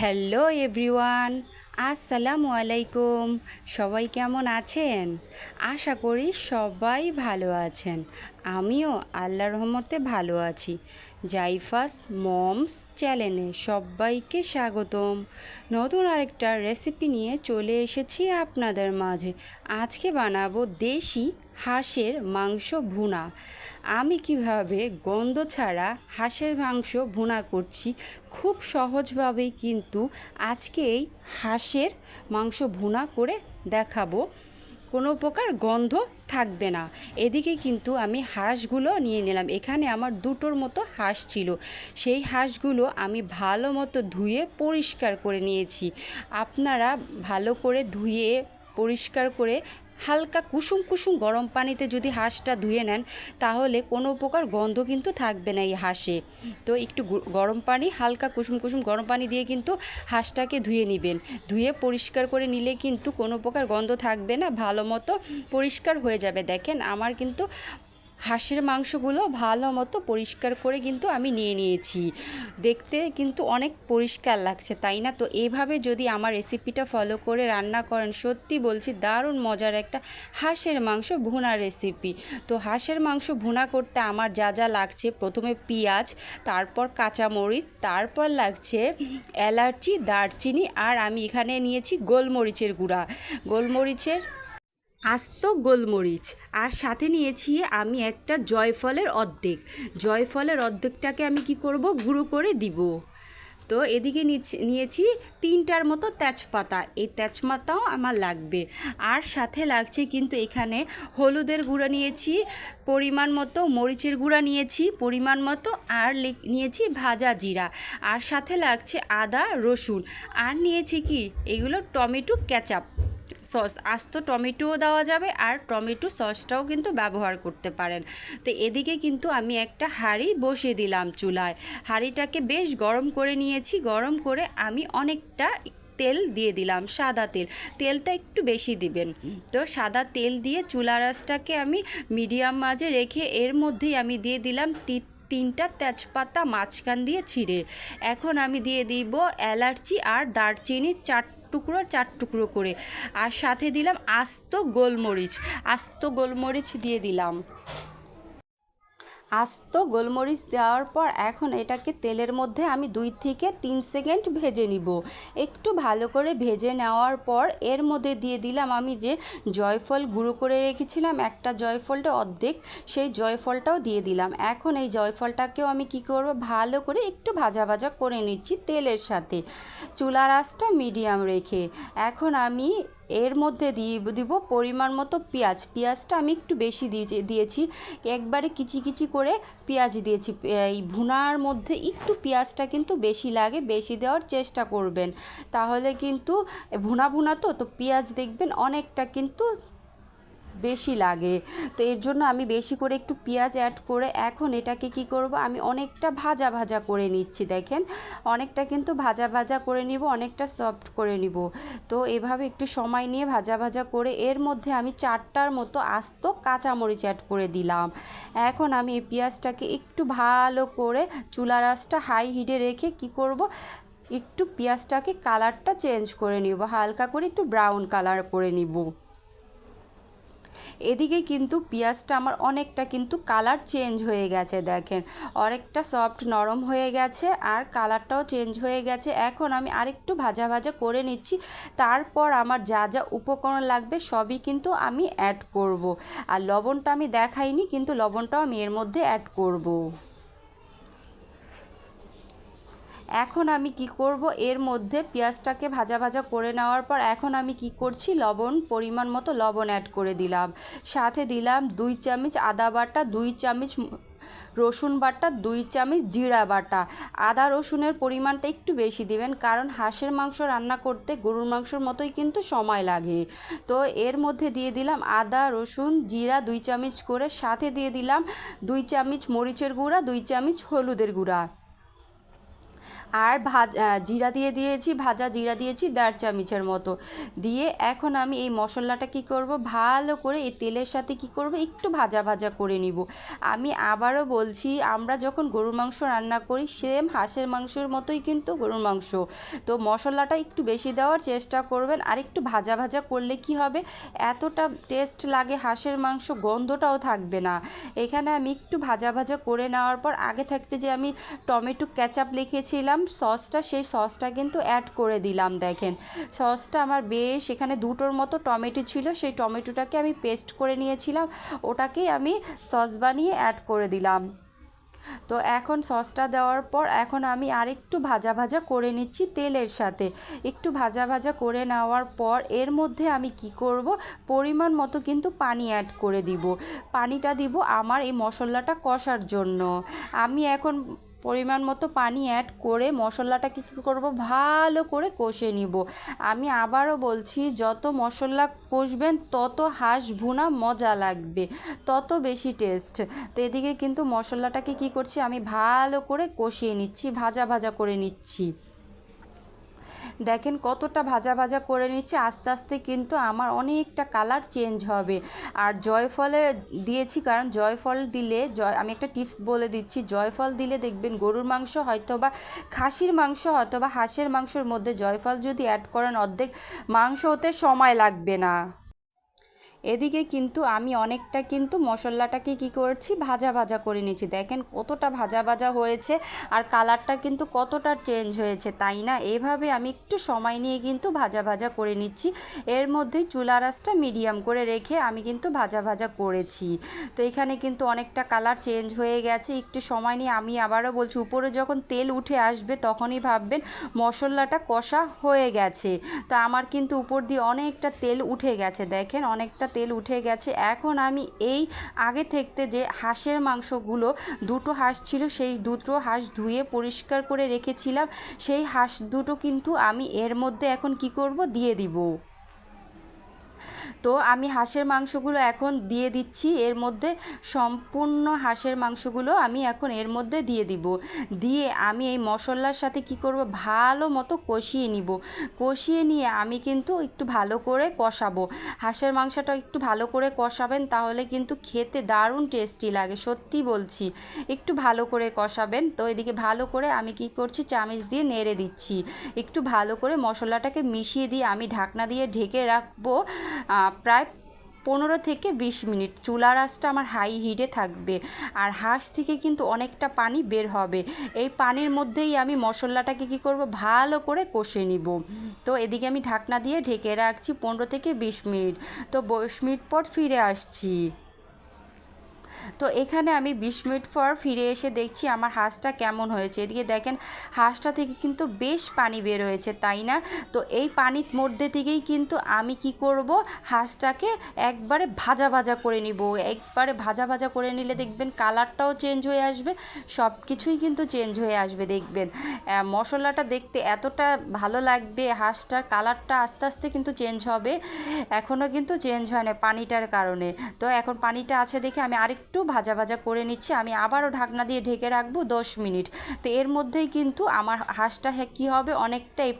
Hello everyone, আসসালামু আলাইকুম। সবাই কেমন আছেন? আশা করি সবাই ভালো আছেন। আমিও আল্লাহর রহমতে ভালো আছি। জাইফাস মমস চ্যানেলে সবাইকে স্বাগতম। নতুন আরেকটা রেসিপি নিয়ে চলে এসেছি আপনাদের মাঝে। আজকে বানাবো দেশি হাঁসের মাংস ভুনা। আমি কীভাবে গন্ধ ছাড়া হাঁসের মাংস ভুনা করছি খুব সহজভাবেই কিন্তু আজকে এই হাঁসের মাংস ভুনা করে দেখাবো। কোনো প্রকার গন্ধ থাকবে না। এদিকে কিন্তু আমি হাঁসগুলো নিয়ে নিলাম। এখানে আমার দুটোর মতো হাঁস ছিল। সেই হাঁসগুলো আমি ভালো মতো ধুয়ে পরিষ্কার করে নিয়েছি। আপনারা ভালো করে ধুয়ে পরিষ্কার করে হালকা কুসুম কুসুম গরম পানিতে যদি হাঁসটা ধুয়ে নেন, তাহলে কোনো প্রকার গন্ধ কিন্তু থাকবে না এই হাঁসে। তো একটু গরম পানি, হালকা কুসুম কুসুম গরম পানি দিয়ে কিন্তু হাঁসটাকে ধুয়ে নেবেন। ধুয়ে পরিষ্কার করে নিলে কিন্তু কোনো প্রকার গন্ধ থাকবে না, ভালো মতো পরিষ্কার হয়ে যাবে। দেখেন, আমার কিন্তু হাঁসের মাংসগুলো ভালো মতো পরিষ্কার করে কিন্তু আমি নিয়ে নিয়েছি। দেখতে কিন্তু অনেক পরিষ্কার লাগছে, তাই না? তো এইভাবে যদি আমার রেসিপিটা ফলো করে রান্না করেন, সত্যি বলছি দারুণ মজার একটা হাঁসের মাংস ভুনা রেসিপি তো হাঁসের মাংস ভুনা করতে আমার যা যা লাগছে, প্রথমে পেঁয়াজ, তারপর কাঁচামরিচ, তারপর লাগছে এলাচি, দারচিনি, আর আমি এখানে নিয়েছি গোলমরিচের গুঁড়া। গোলমরিচের আস্ত গোলমরিচ। আর সাথে নিয়েছি আমি একটা জয়ফলের অর্ধেক। জয়ফলের অর্ধেকটাকে আমি কি করব? গুঁড়ো করে দিব। তো এদিকে নিয়েছি তিনটার মতো তেজপাতা। এই তেজপাতাও আমার লাগবে। আর সাথে লাগছে কিন্তু এখানে হলুদের গুঁড়া নিয়েছি, পরিমাণ মতো মরিচের গুঁড়া নিয়েছি, পরিমাণ মতো আর নিয়েছি ভাজা জিরা। আর সাথে লাগছে আদা, রসুন। আর নিয়েছি কি? এগুলো টমেটো ক্যাচাপ সস, আস্ত টমেটোও দেওয়া যাবে আর টমেটো সসটাও কিন্তু ব্যবহার করতে পারেন। তো এদিকে কিন্তু আমি একটা হাঁড়ি বসিয়ে দিলাম চুলায়। হাঁড়িটাকে বেশ গরম করে নিয়েছি। গরম করে আমি অনেকটা তেল দিয়ে দিলাম, সাদা তেল। তেলটা একটু বেশি দিবেন। তো সাদা তেল দিয়ে চুলা রাসটাকে আমি মিডিয়াম মাঝে রেখে এর মধ্যেই আমি দিয়ে দিলাম তিত তিনটা তেজপাতা মাঝখান দিয়ে ছিঁড়ে। এখন আমি দিয়ে দিব এলাচি আর দারচিনি চার টুকরো চার টুকরো করে। আর সাথে দিলাম আস্ত গোলমরিচ। আস্ত গোলমরিচ দিয়ে দিলাম। আস্ত গোলমরিচ দেওয়ার পর এখন এটাকে তেলের মধ্যে আমি দুই থেকে তিন সেকেন্ড ভেজে নিব। একটু ভালো করে ভেজে নেওয়ার পর এর মধ্যে দিয়ে দিলাম আমি যে জয়ফল গুঁড়ো করে রেখেছিলাম, একটা জয়ফলটা অর্ধেক, সেই জয়ফলটাও দিয়ে দিলাম। এখন এই জয়ফলটাকেও আমি কি করব, ভালো করে একটু ভাজা ভাজা করে নিচ্ছি তেলের সাথে। চুলার আঁচটা মিডিয়াম রেখে। এখন আমি এর মধ্যে দিয়ে দিব পরিমাণ মতো পেঁয়াজ। পেঁয়াজটা আমি একটু বেশি দিয়েছি একবারে কিচি কিচি করে পেঁয়াজ দিয়েছি। এই ভুনার মধ্যে একটু পেঁয়াজটা কিন্তু বেশি লাগে, বেশি দেওয়ার চেষ্টা করবেন। তাহলে কিন্তু ভুনা ভুনা তো তো পেঁয়াজ দেখবেন অনেকটা কিন্তু বেশি লাগে। তো এর জন্য আমি বেশি করে একটু পেঁয়াজ অ্যাড করে এখন এটাকে কি করব, আমি অনেকটা ভাজা ভাজা করে নিচ্ছি দেখেন। অনেকটা কিন্তু ভাজা ভাজা করে নিব, অনেকটা সফট করে নিব। তো এভাবে একটু সময় নিয়ে ভাজা ভাজা করে এর মধ্যে আমি চারটার মতো আস্ত কাঁচামরিচ অ্যাড করে দিলাম। এখন আমি এই পেঁয়াজটাকে একটু ভালো করে চুলা রাসটা হাই হিটে রেখে কি করব, একটু পেঁয়াজটাকে কালারটা চেঞ্জ করে নিব। হালকা করে একটু ব্রাউন কালার করে নিব। এদিকে কিন্তু পেঁয়াজটা আমার অনেকটা কিন্তু কালার চেঞ্জ হয়ে গেছে, দেখেন অনেকটা সফট নরম হয়ে গেছে আর কালারটাও চেঞ্জ হয়ে গেছে এখন আমি আরেকটু ভাজা ভাজা করে নিচ্ছি তারপর আমার যা যা উপকরণ লাগবে সবই কিন্তু আমি অ্যাড করব। আর লবণটা আমি দেখাইনি, কিন্তু লবণটাও আমি এর মধ্যে অ্যাড করব। এখন আমি কি করব? এর মধ্যে পেঁয়াজটাকে ভাজা ভাজা করে নেওয়ার পর এখন আমি কি করছি? লবণ, পরিমাণ মতো লবণ অ্যাড করে দিলাম। সাথে দিলাম দুই চামচ আদা বাটা, দুই চামচ রসুন বাটা, দুই চামচ জিরা বাটা। আদা রসুনের পরিমাণটা একটু বেশি দিবেন, কারণ হাঁসের মাংস রান্না করতে গরুর মাংসর মতোই কিন্তু সময় লাগে। তো এর মধ্যে দিয়ে দিলাম আদা, রসুন, জিরা দুই চামচ করে। সাথে দিয়ে দিলাম দুই চামচ মরিচের গুঁড়া, দুই চামচ হলুদের গুঁড়া। আর ভাজ জিরা দিয়ে দিয়েছি, ভাজা জিরা দিয়েছি দেড় চামচের মতো। দিয়ে এখন আমি এই মশলাটা কি করব? ভালো করে এই তেলের সাথে কি করব? একটু ভাজা ভাজা করে নিব। আমি আবারও বলছি, আমরা যখন গরুর মাংস রান্না করি, সেম হাঁসের মাংসের মতোই কিন্তু গরুর মাংস। তো মশলাটা একটু বেশি দেওয়ার চেষ্টা করবেন, আর একটু ভাজা ভাজা করলে কি হবে? এতটা টেস্ট লাগে হাঁসের মাংস, গন্ধটাও থাকবে না। এখানে আমি একটু ভাজা ভাজা করে নেওয়ার পর, আগে থাকতে যে আমি টমেটো, ক্যাচাপ লিখেছিলাম সসটা, সেই সসটা কিন্তু অ্যাড করে দিলাম, দেখেন। সসটা আমার বেশ এখানে দুটোর মতো টমেটো ছিল, সেই টমেটোটাকে আমি পেস্ট করে নিয়েছিলাম, ওটাকেই আমি সস বানিয়ে অ্যাড করে দিলাম। তো এখন সসটা দেওয়ার পর, এখন আমি আরেকটু ভাজা ভাজা করে নিচ্ছি তেলের সাথে। একটু ভাজা ভাজা করে নেওয়ার পর, এর মধ্যে আমি কি করব? পরিমাণ মতো কিন্তু পানি অ্যাড করে দিব। পানিটা দিব আমার এই মশলাটা কষার জন্য। আমি এখন পরিমাণ মতো পানি অ্যাড করে মশলাটাকে কী করব? ভালো করে কষে নিব। আমি আবারও বলছি, যত মশলা কষবেন, তত হাঁস ভুনা মজা লাগবে, তত বেশি টেস্ট তো এদিকে কিন্তু মশলাটাকে কি করছি? আমি ভালো করে কষিয়ে নিচ্ছি, ভাজা ভাজা করে নিচ্ছি। দেখেন কতটা ভাজা ভাজা করে নিচ্ছে, আস্তে আস্তে কিন্তু আমার অনেকটা কালার চেঞ্জ হবে। আর জয়ফলে দিয়েছি কারণ জয়ফল দিলে, জয়, আমি একটা টিপস বলে দিচ্ছি, জয়ফল দিলে দেখবেন গরুর মাংস হয়তো বা খাসির মাংস হয়তো বা হাঁসের মাংসর মধ্যে জয়ফল যদি অ্যাড করেন অর্ধেক, মাংস হতে সময় লাগবে না। এদিকে কিন্তু আমি অনেকটা কিন্তু মশলাটাকে কি করছি, ভাজা ভাজা করে নিয়েছি। দেখেন কতটা ভাজা ভাজা হয়েছে আর কালারটা কিন্তু কতটা চেঞ্জ হয়েছে, তাই না? এভাবে আমি একটু সময় নিয়ে কিন্তু ভাজা ভাজা করে নিচ্ছি। এর মধ্যেই চুলা রাসটা মিডিয়াম করে রেখে আমি কিন্তু ভাজা ভাজা করেছি। তো এখানে কিন্তু অনেকটা কালার চেঞ্জ হয়ে গেছে, একটু সময় নিয়ে আমি আবারও বলছি, উপরে যখন তেল উঠে আসবে তখনই ভাববেন মশলাটা কষা হয়ে গেছে। তো আমার কিন্তু উপর দিয়ে অনেকটা তেল উঠে গেছে, দেখেন অনেকটা তেল উঠে গেছে। এখন আমি এই আগে থেকে যে হাঁসের মাংসগুলো দুটো হাঁস ছিল, সেই দুটো হাঁস ধুয়ে পরিষ্কার করে রেখেছিলাম। সেই হাঁস দুটো কিন্তু আমি এর মধ্যে এখন কি করব? দিয়ে দিব। তো আমি হাঁসের মাংসগুলো এখন দিয়ে দিচ্ছি। এর মধ্যে সম্পূর্ণ হাঁসের মাংসগুলো আমি এখন এর মধ্যে দিয়ে দিব। দিয়ে আমি এই মশলার সাথে কি করব? ভালো মতো কষিয়ে নিব। কষিয়ে নিয়ে আমি কিন্তু একটু ভালো করে কষাবো। হাঁসের মাংসটা একটু ভালো করে কষাবেন তাহলে কিন্তু খেতে দারুণ টেস্টি লাগে, সত্যি বলছি। একটু ভালো করে কষাবেন তো এদিকে ভালো করে আমি কি করছি? চামচ দিয়ে নেড়ে দিচ্ছি। একটু ভালো করে মশলাটাকে মিশিয়ে দিয়ে আমি ঢাকনা দিয়ে ঢেকে রাখব। প্রায় পনেরো থেকে বিশ মিনিট। চুলা আঁচটা আমার হাই হিটে থাকবে আর হাঁস থেকে কিন্তু অনেকটা পানি বের হবে। এই পানির মধ্যেই আমি মশলাটাকে কি করব? ভালো করে কষে নিব। তো এদিকে আমি ঢাকনা দিয়ে ঢেকে রাখছি পনেরো থেকে বিশ মিনিট। তো বিশ মিনিট পর ফিরে আসছি। তো এখানে আমি বিশ মিনিট পর ফিরে এসে দেখছি আমার হাঁসটা কেমন হয়েছে। এদিকে দেখেন, হাঁসটা থেকে কিন্তু বেশ পানি বের হয়েছে, তাই না? তো এই পানির মধ্যে থেকেই কিন্তু আমি কি করব? হাঁসটাকে একবারে ভাজা ভাজা করে নিব। একবারে ভাজা ভাজা করে নিলে দেখবেন কালারটাও চেঞ্জ হয়ে আসবে সব কিছুই কিন্তু চেঞ্জ হয়ে আসবে দেখবেন। মশলাটা দেখতে এতটা ভালো লাগবে, হাঁসটার কালারটা আস্তে আস্তে কিন্তু চেঞ্জ হবে। এখনও কিন্তু চেঞ্জ হয় না পানিটার কারণে। তো এখন পানিটা আছে দেখে আমি আরেকটু ভাজা ভাজা করে নিচ্ছি। আমি আবারও ঢাকনা দিয়ে ঢেকে রাখব দশ মিনিট। তো এর মধ্যেই কিন্তু আমার হাঁসটা কী হবে? অনেকটাই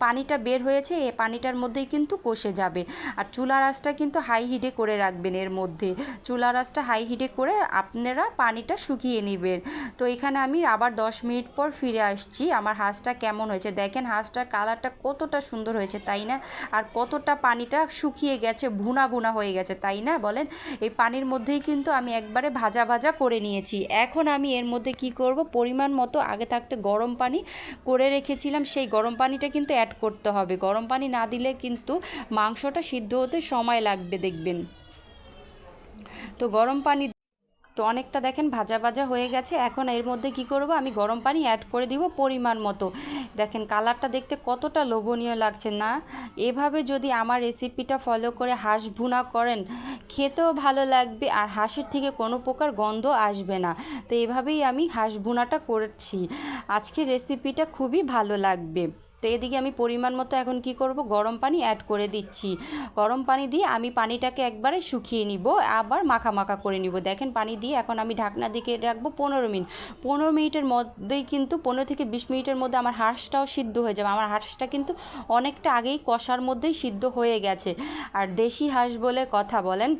পানিটা বের হয়েছে, এ পানিটার মধ্যেই কিন্তু কষে যাবে। আর চুলার আঁচটা কিন্তু হাই হিটে করে রাখবেন এর মধ্যে। চুলার আঁচটা হাই হিটে করে আপনারা পানিটা শুকিয়ে নেবেন। তো এখানে আমি আবার দশ মিনিট পর ফিরে আসছি। আমার হাঁসটা কেমন হয়েছে? দেখেন হাঁসটার কালারটা কতটা সুন্দর হয়েছে, তাই না? আর কতটা পানিটা শুকিয়ে গেছে, ভুনা ভুনা হয়ে গেছে, তাই না? বলেন? এই পানির মধ্যেই কিন্তু আমি একবারে ভাজা ভাজা করে নিয়েছি। এখন আমি এর মধ্যে কি করব? পরিমাণ মতো আগে থাকতে গরম পানি করে রেখেছিলাম। সেই গরম পানিটা কিন্তু অ্যাড করতে হবে। গরম পানি না দিলে কিন্তু মাংসটা সিদ্ধ হতে সময় লাগবে, দেখবেন। তো গরম পানি তো অনেকটা দেখেন ভাজা ভাজা হয়ে গেছে। এখন এর মধ্যে কি করব? আমি গরম পানি অ্যাড করে দিব পরিমাণ মতো। দেখেন কালারটা দেখতে কতটা লোভনীয় লাগছে না? এভাবে যদি আমার রেসিপিটা ফলো করে হাঁস ভুনা করেন, খেতেও ভালো লাগবে আর হাঁসের থেকে কোনো প্রকার গন্ধ আসবে না। তো এভাবেই আমি হাঁস ভুনাটা করছি। আজকে রেসিপিটা খুবই ভালো লাগবে। তো এদিকে আমি পরিমাণ মতো এখন কি করব? গরম পানি অ্যাড করে দিচ্ছি। গরম পানি দিয়ে আমি পানিটাকে একবারে শুকিয়ে নিব, আবার মাখা মাখা করে নিব। দেখেন পানি দিয়ে এখন আমি ঢাকনা দিকে রাখব পনেরো মিনিট। পনেরো মিনিটের মধ্যেই কিন্তু, পনেরো থেকে বিশ মিনিটের মধ্যে আমার হাঁসটাও সিদ্ধ হয়ে যাবে। আমার হাঁসটা কিন্তু অনেকটা আগেই কষার মধ্যেই সিদ্ধ হয়ে গেছে। আর দেশি হাঁস বলে কথা বলেন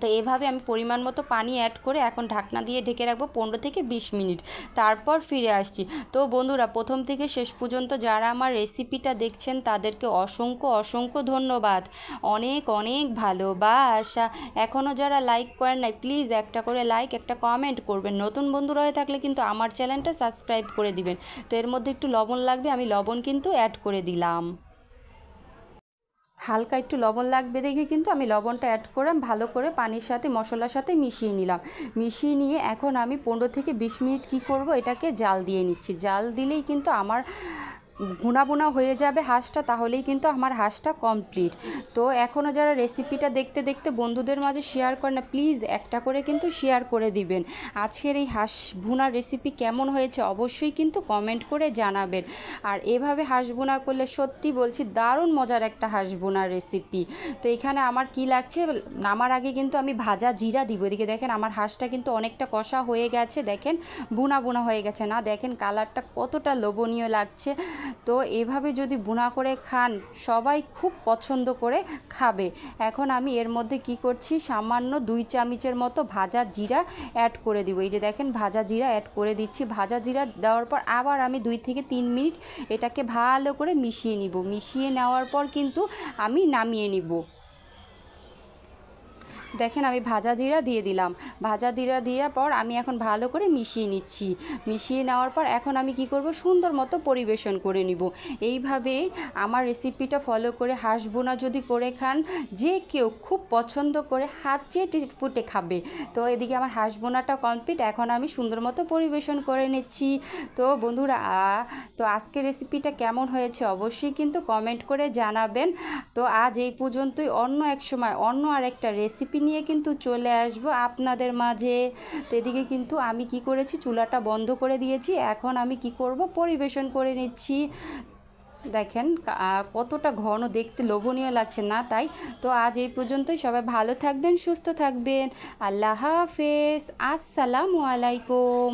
তো এভাবে আমি পরিমাণ মতো পানি অ্যাড করে এখন ঢাকনা দিয়ে ঢেকে রাখব পনেরো থেকে বিশ মিনিট। তারপর ফিরে আসছি। তো বন্ধুরা, প্রথম থেকে শেষ পর্যন্ত যারা আমার রেসিপিটা দেখছেন, তাদেরকে অসংখ্য অসংখ্য ধন্যবাদ। অনেক অনেক ভালোবাসা। এখনও যারা লাইক করেন নাই প্লিজ একটা করে লাইক একটা কমেন্ট করবেন। নতুন বন্ধুরা হয়ে থাকলে কিন্তু আমার চ্যানেলটা সাবস্ক্রাইব করে দিবেন। তো এর মধ্যে একটু লবণ লাগবে, আমি লবণ কিন্তু অ্যাড করে দিলাম। হালকা একটু লবণ লাগবে দেখে কিন্তু আমি লবণটা অ্যাড করে ভালো করে পানির সাথে, মশলার সাথে মিশিয়ে নিলাম। মিশিয়ে নিয়ে এখন আমি পনেরো থেকে বিশ মিনিট কি করব? এটাকে জাল দিয়ে নিচ্ছি। জাল দিলেই কিন্তু আমার ভুনা ভুনা হয়ে যাবে হাঁসটা, তাহলেই কিন্তু আমার হাঁসটা কমপ্লিট তো এখনও যারা রেসিপিটা দেখতে দেখতে বন্ধুদের মাঝে শেয়ার করে না প্লিজ একটা করে কিন্তু শেয়ার করে দিবেন। আজকের এই হাঁস ভুনার রেসিপি কেমন হয়েছে অবশ্যই কিন্তু কমেন্ট করে জানাবেন। আর এভাবে হাঁস ভুনা করলে সত্যি বলছি দারুণ মজার একটা হাঁস ভুনার রেসিপি তো এখানে আমার কি লাগছে? নামার আগে কিন্তু আমি ভাজা জিরা দিব। এদিকে দেখেন আমার হাঁসটা কিন্তু অনেকটা কষা হয়ে গেছে। দেখেন বুনা বুনা হয়ে গেছে। না, দেখেন কালারটা কতটা লোভনীয় লাগছে। তো এভাবে যদি বুনা করে খান, সবাই খুব পছন্দ করে খাবে। এখন আমি এর মধ্যে কি করছি, সামান্য দুই চামচের মতো ভাজা জিরা অ্যাড করে দিব। এই যে দেখেন ভাজা জিরা অ্যাড করে দিচ্ছি। ভাজা জিরা দেওয়ার পর আবার আমি দুই থেকে তিন মিনিট এটাকে ভালো করে মিশিয়ে নিব। মিশিয়ে নেওয়ার পর কিন্তু আমি নামিয়ে নিব। দেখেন আমি ভাজা জিরা দিয়ে দিলাম। ভাজা জিরা দেওয়ার পর আমি এখন ভালো করে মিশিয়ে নিচ্ছি। মিশিয়ে নেওয়ার পর এখন আমি কি করব? সুন্দর মতো পরিবেশন করে নিব। এইভাবে আমার রেসিপিটা ফলো করে হাঁস বোনা যদি করে খান, যে কেউ খুব পছন্দ করে হাত চেটে পুটে খাবে। তো এদিকে আমার হাঁস বোনাটা কমপ্লিট এখন আমি সুন্দর মতো পরিবেশন করে নিচ্ছি। তো বন্ধুরা, তো আজকের রেসিপিটা কেমন হয়েছে অবশ্যই কিন্তু কমেন্ট করে জানাবেন। তো আজ এই পর্যন্তই, অন্য এক সময় অন্য আরেকটা রেসিপি নিয়ে কিন্তু চলে আসব আপনাদের মাঝে। তো এদিকে কিন্তু আমি কি করেছি, চুলাটা বন্ধ করে দিয়েছি। এখন আমি কি করব, পরিবেশন করে নিচ্ছি। দেখেন কতটা ঘন, দেখতে লোভনীয় লাগছে না তাই। তো আজ এই পর্যন্তই, সবাই ভালো থাকবেন, সুস্থ থাকবেন। আল্লাহ হাফেজ, আসসালামু আলাইকুম।